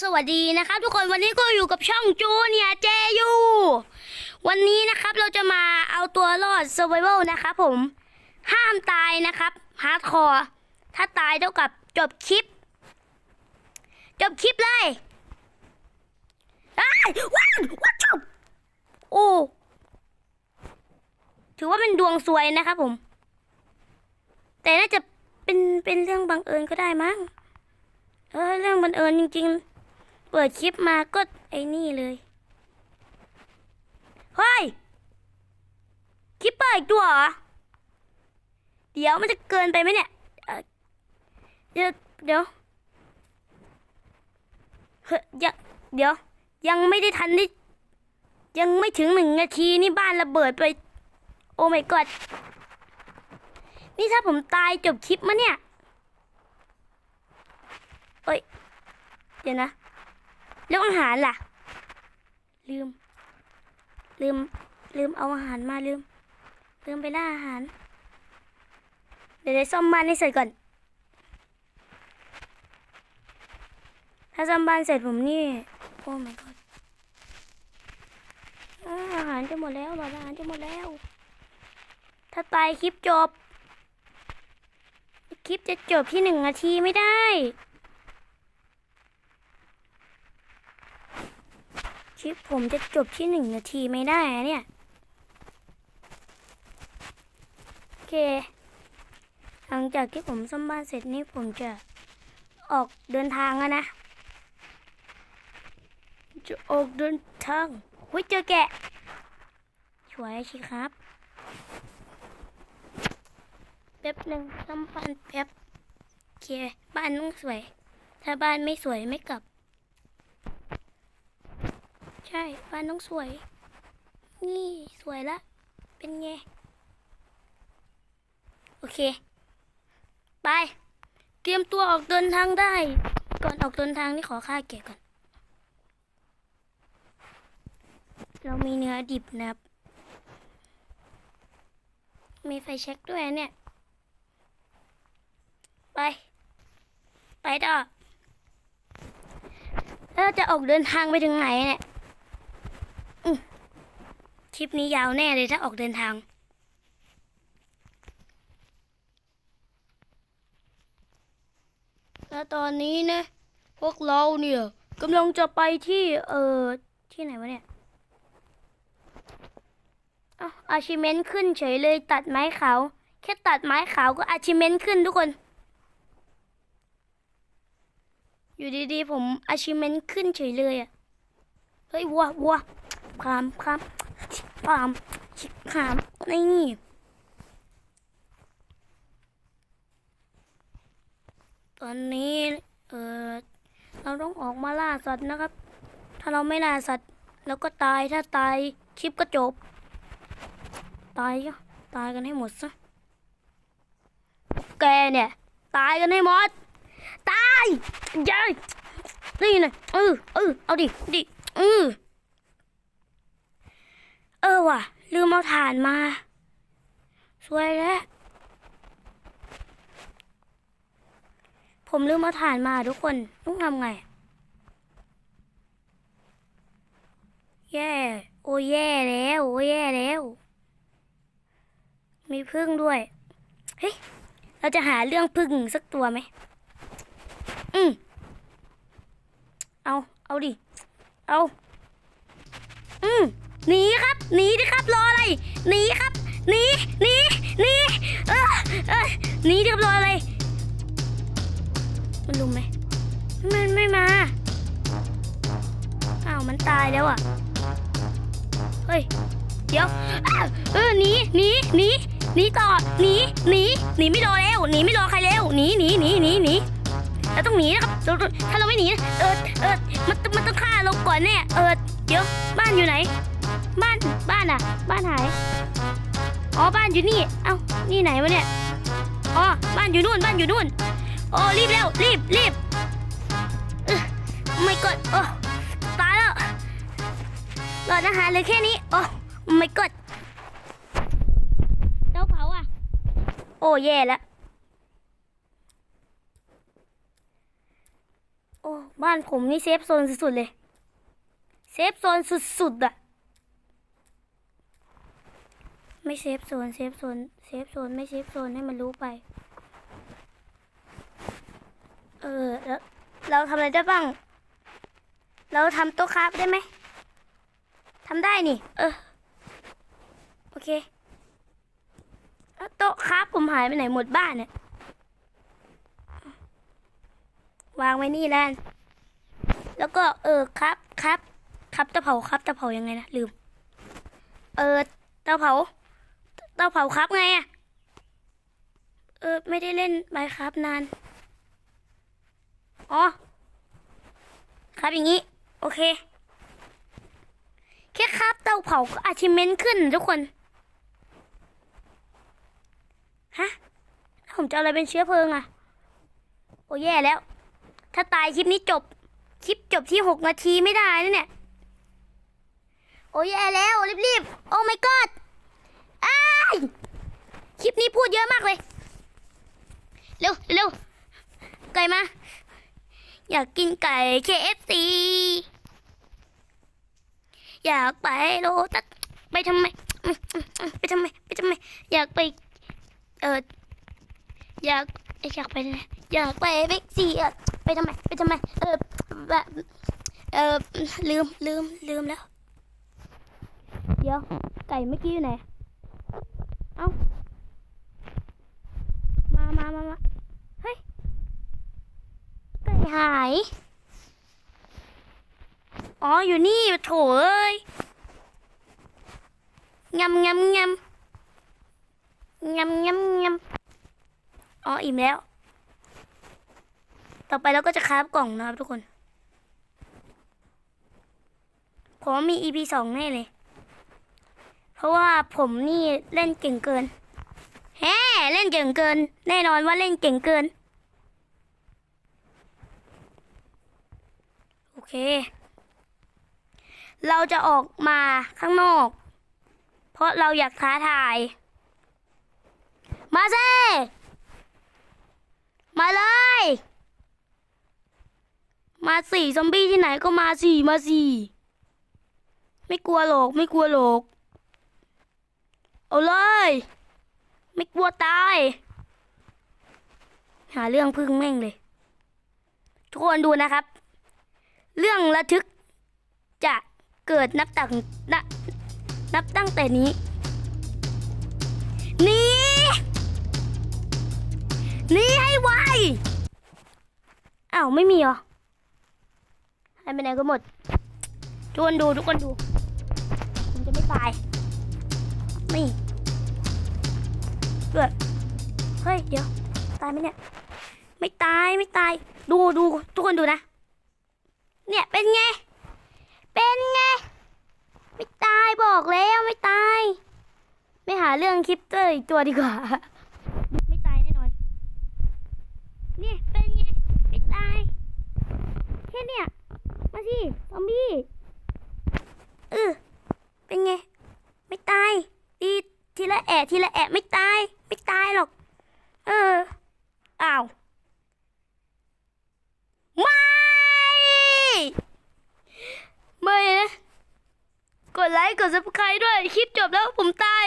สวัสดีนะครับ ทุกคนวันนี้ก็อยู่กับช่องจูเนียเจยูวันนี้นะครับเราจะมาเอาตัวรอด s u r v i v a l นะครับผมห้ามตายนะครับฮาร์ดคอร์ถ้าตายเท่ากับจบคลิป จบคลิปเลยอ้ายว้าวว้าวจบโอ้ถือว่าเป็นดวงสวยนะครับผม แต่น่าจะเป็นเป็นเรื่องบังเอิญก็ได้มั้งเออเรื่องบังเอิญจริง ๆ เปิดคลิปมาก็ไอ้นี่เลยเฮ้ยคลิปเปิดอีกตัวเหรอเดี๋ยวมันจะเกินไปไหมเนี่ยเดี๋ยวเดี๋ยวเฮ้ยยังเดี๋ยว ยังไม่ได้ทันได้ยังไม่ถึงหนึ่งนาทีนี่บ้านระเบิดไป โอ้ my god นี่ถ้าผมตายจบคลิปมะเนี่ย เอ้ย เดี๋ยวนะ แล้วอาหารล่ะ ลืม ลืม ลืมเอาอาหารมาลืม ลืมไปล่าอาหาร เดี๋ยวจะซ่อมบ้านให้เสร็จก่อน ถ้าซ่อมบ้านเสร็จผมนี่ โอ้ my god อาอาหารจะหมดแล้วหลอดอาหารจะหมดแล้ว ถ้าตายคลิปจบ คลิปจะจบที่หนึ่งนาทีไม่ได้ คลิปผมจะจบที่หนึ่งนาทีไม่ได้เนี่ย โอเค หลังจากที่ผมซ่อมบ้านเสร็จนี่ผมจะออกเดินทางแล้วนะ จะออกเดินทางหุ้ยเจอแกะช่วยสิครับแป๊บหนึ่งซ่อมบ้านแป๊บโอเค บ้านต้องสวย ถ้าบ้านไม่สวยไม่กลับ ใช่บ้านต้องสวย นี่สวยละ เป็นไง โอเค ไป เตรียมตัวออกเดินทางได้ ก่อนออกเดินทางนี่ขอค่าเก็บก่อน เรามีเนื้อดิบนะครับ มีไฟเช็คด้วยเนี่ย ไป ไปต่อแล้วเราจะออกเดินทางไปถึงไหนเนี่ย คลิปนี้ยาวแน่เลยถ้าออกเดินทาง และตอนนี้นะ พวกเราเนี่ยกำลังจะไปที่เออที่ไหนวะเนี่ยอาวอาชิเมนขึ้นเฉยเลยตัดไม้ขาว แค่ตัดไม้ขาวก็อาชิเมนขึ้นทุกคน อยู่ดีๆ ผมอาชิเมนขึ้นเฉยเลยอะ เฮ้ยวัววัวพรามพราม ปามชิบหามนี่ตอนนี้เออเราต้องออกมาล่าสัตว์นะครับ ถ้าเราไม่ล่าสัตว์เราก็ตายถ้าตายคลิปก็จบ ตายก็ตายกันให้หมดซะแกเนี่ย ตายกันให้หมด ตายยัยนี่นะเออเออเอาดิดิเออ เออว่ะ ลืมเอาถ่านมา สวยแล้ว ผมลืมเอาถ่านมาทุกคน ต้องทำไง แย่ โอ้แย่แล้ว โอ้แย่แล้ว มีพึ่งด้วย เฮ้ย เราจะหาเรื่องพึ่งสักตัวไหม อืมเอา เอาดิ เอา อืม หนีครับ หนีดิครับรออะไร หนีครับ หนี หนี หนี เออเออหนีดิครับรออะไร มันลุมไหม มันไม่มา อ้าวมันตายแล้วอะ เฮ้ย เดี๋ยวอ้าวเออหนี หนี หนี หนีต่อ หนี หนี หนีไม่รอแล้ว หนีไม่รอใครแล้ว หนี หนี หนี หนี หนีเราต้องหนีนะครับถ้าเราไม่หนี เออเออมันมันต้องฆ่าเราก่อนแน่ เออเดี๋ยวบ้านอยู่ไหน บ้านบ้านอะ บ้านหายอ๋อบ้านอยู่นี่ เอ้านี่ไหนวะเนี่ยอ๋อบ้านอยู่นู่นบ้านอยู่นู่นโอ้รีบเร็วรีบรีบเออไม่กดโอ้ตายแล้วหลอดอาหารเลยแค่นี้โอ้ไม่กดเตาเผาอะ โอ้แย่แล้วโอ้บ้านผมนี่เซฟโซนสุดๆเลย เซฟโซนสุดๆอะ ไม่เซฟโซนเซฟโซนเซฟโซนไม่เซฟโซนให้มันรู้ไป เออแล้วเราทำอะไรได้บ้าง เราทำโต๊ะคราฟได้ไหมทำได้นี่ เออ โอเคแล้วโต๊ะคราฟผมหายไปไหนหมดบ้านเนี่ยวางไว้นี่แล้วกันแล้วก็เออครับครับ ครับตาเผาครับตาเผายังไงนะลืม เออตาเผา เตาเผาครับไงอะเออ ไม่ได้เล่นไมครับนาน อ๋อ ครับอย่างนี้ โอเค แค่ครับเตาเผาก็อาชิเมนขึ้นทุกคน ฮะ ผมจะอะไรเป็นเชื้อเพลิงอะโอ้แย่แล้ว ถ้าตายคลิปนี้จบ คลิปจบที่หกนาทีไม่ได้นะเนี่ย โอ้ยแย่แล้ว รีบๆ โอ้ my god อ้าย คลิปนี้พูดเยอะมากเลย เร็วเร็วไก่มา อยากกินไก่ KFC อยากไปโลตัสไปทำไม ไปทำไม ไปทำไม อยากไป เอออยากอยากไปไหนอยากไปบิ๊กซีอะไปทำไม ไปทำไม เออแบบเออลืมลืมลืมแล้ว เดี๋ยว ไก่เมื่อกี้อยู่ไหน เอ้า มามามามาเฮ้ย ไก่ หาย อ๋อ อยู่นี่โถเอ้ยงำงำงำงำงำงำอ๋อ อิ่มแล้ว ต่อไปเราก็จะคราฟกล่องนะครับทุกคน ผมว่ามี EP สองแน่เลย เพราะว่าผมนี่เล่นเก่งเกิน แฮ่เล่นเก่งเกิน แน่นอนว่าเล่นเก่งเกิน โอ เค เราจะออกมาข้างนอก เพราะเราอยากท้าทาย มาเซมาเลย มาสี่ซอมบี้ที่ไหนก็มาสี่มาสี่ไม่กลัวหรอกไม่กลัวหรอกเอาเลย ไม่กลัวตาย หาเรื่องพึ่งแม่งเลย ทุกคนดูนะครับ เรื่องระทึกจะเกิดนับตั้งนับนับตั้งแต่นี้ นี่นี่ให้ไวอ้าวไม่มีเหรอหายไปไหนก็หมด ทุกคนดูทุกคนดูผมจะไม่ตาย นี่เกิดเฮ้ย เดี๋ยว ตายไหมเนี่ย ไม่ตายไม่ตาย ดูดูทุกคนดูนะ เนี่ยเป็นไง เป็นไง ไม่ตายบอกแล้วไม่ตาย ไม่หาเรื่องคลิปเตอร์อีกตัวดีกว่า ไม่ตายแน่นอน เนี่ยเป็นไง ไม่ตาย แค่เนี่ย มาสิซอมบี้เออเป็นไง ไม่ตายดีทีละแอะทีละแอะไม่ตาย ไม่ตายหรอก เอออ้าว ไม่ ไม่นะ กดไลค์ กดซับสไครต์ด้วย คลิปจบแล้วผมตาย